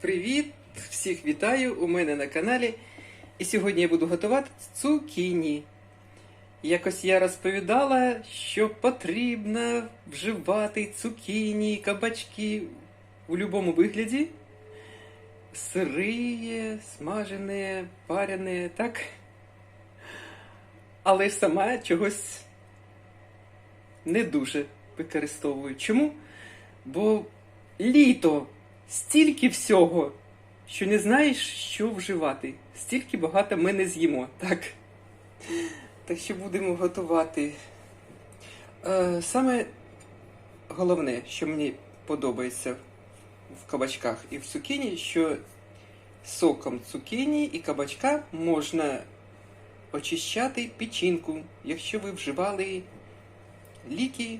Привіт! Всіх вітаю! У мене на каналі. І сьогодні я буду готувати цукіні. Якось я розповідала, що потрібно вживати цукіні, кабачки у будь-якому вигляді. Сириє, смажене, парене, так? Але сама чогось не дуже використовую. Чому? Бо літо стільки всього, що не знаєш, що вживати. Стільки багато ми не з'їмо, так? Так що будемо готувати. Е, саме головне, що мені подобається в кабачках і в цукіні, що соком цукіні і кабачка можна очищати печінку, якщо ви вживали ліки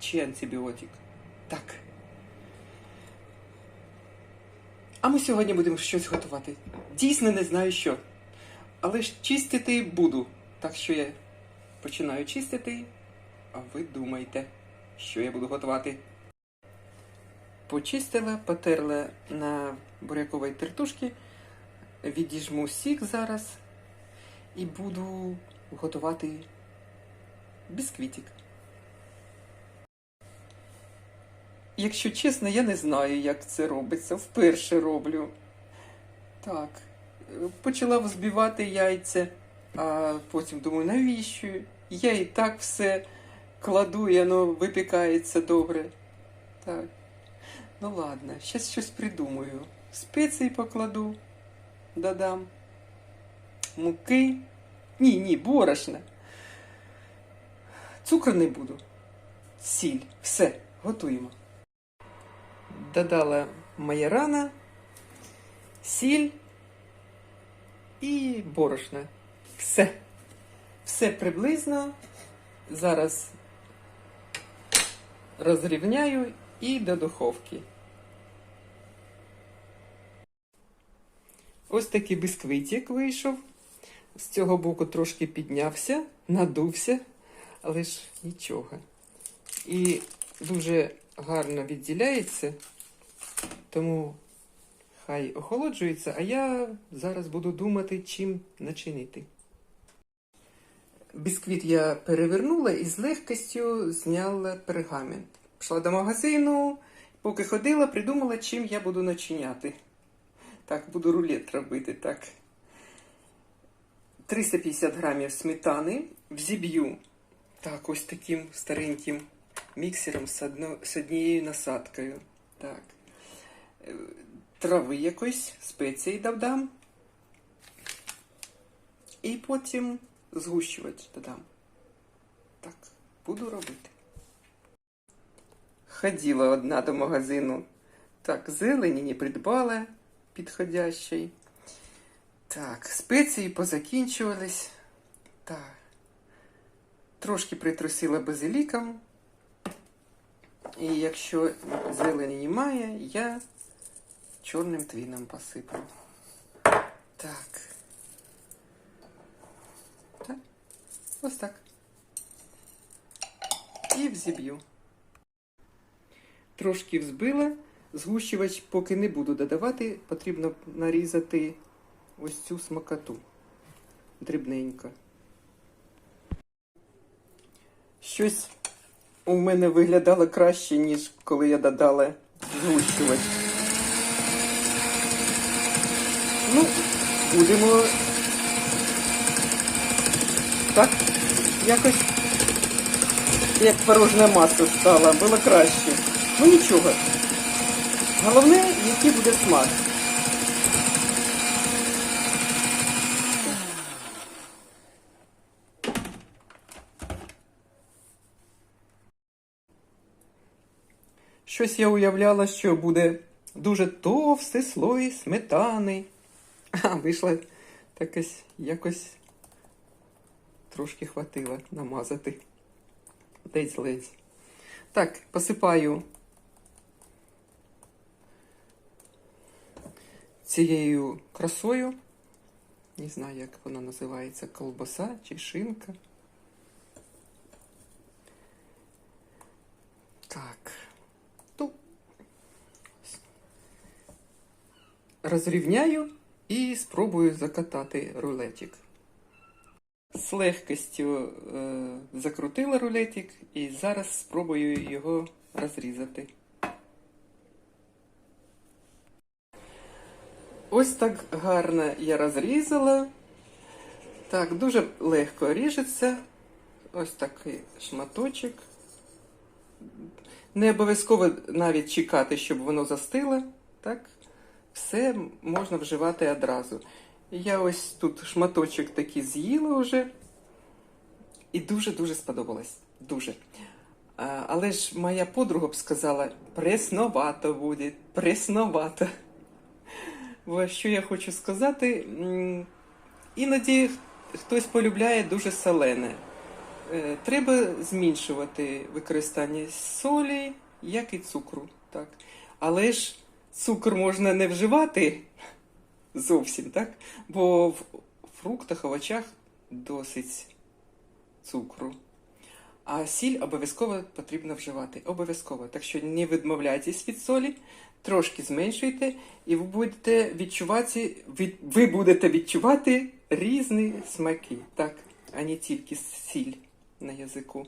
чи антибіотик. Так. А ми сьогодні будемо щось готувати. Дійсно не знаю що. Але ж чистити буду. Так що я починаю чистити, а ви думайте, що я буду готувати. Почистила, потерла на буряковій тертушці, відіжму сік зараз і буду готувати бісквітик. Якщо чесно, я не знаю, як це робиться. Вперше роблю. Так, е, почала взбивати яйця, а потім думаю, навіщо? Я і так все кладу, і воно випікається добре. Так. Ну ладно, зараз щось придумаю. Спеції покладу, додам. Муки. Ні, ні, борошна. Цукор не буду. Сіль. Все, готуємо. Додала майорана, сіль і борошна. Все. Все приблизно. Зараз розрівняю і до духовки. Ось такий бісквитик вийшов. З цього боку трошки піднявся, надувся, але ж нічого. І дуже гарно відділяється, тому хай охолоджується, а я зараз буду думати, чим начинити. Бісквіт я перевернула і з легкістю зняла пергамент. Пішла до магазину, поки ходила, придумала, чим я буду начиняти. Так, буду рулет робити, так. 350 грамів сметани взіб'ю так, ось таким стареньким міксером з, однією насадкою. Так. Е, Трави якось, спеції додам. І потім згущувач додам. Так, буду робити. Ходила одна до магазину. Так, зелені не придбала підходящий. Так, спеції позакінчувались. Так. Трошки притрусила базиліком. І якщо зелені немає, я чорним твіном посиплю. Так. Так. Ось так. І взіб'ю. Трошки взбила. Згущувач поки не буду додавати, потрібно нарізати ось цю смакоту дрібненько. Щось у мене виглядало краще, ніж коли я додала згущувач. Ну, будемо так якось як порожня маса стала, було краще. Ну нічого. Головне, який буде смак. Щось я уявляла, що буде дуже товстий слой сметани. А вийшло якось, якось трошки хватило намазати. Десь ледь. Так, посипаю цією красою. Не знаю, як вона називається, колбаса чи шинка. Так. Ну, розрівняю і спробую закатати рулетик. З легкістю е, закрутила рулетик і зараз спробую його розрізати. Ось так гарно я розрізала. Так, дуже легко ріжеться. Ось такий шматочок. Не обов'язково навіть чекати, щоб воно застило. Так, все можна вживати одразу. Я ось тут шматочок такий з'їла вже. І дуже-дуже сподобалось. Дуже. Але ж моя подруга б сказала, пресновато буде, пресновато. Бо що я хочу сказати, іноді хтось полюбляє дуже солене. Е, Треба зменшувати використання солі, як і цукру. Так. Але ж цукор можна не вживати зовсім, так? Бо в фруктах, овочах досить цукру. А сіль обов'язково потрібно вживати. Обов'язково. Так що не відмовляйтесь від солі, трошки зменшуйте, і ви будете відчувати, від, ви будете відчувати різні смаки, так, а не тільки сіль на язику.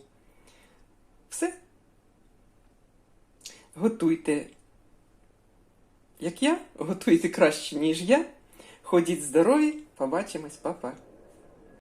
Все. Готуйте, як я, готуйте краще, ніж я. Ходіть здорові, побачимось, па-па.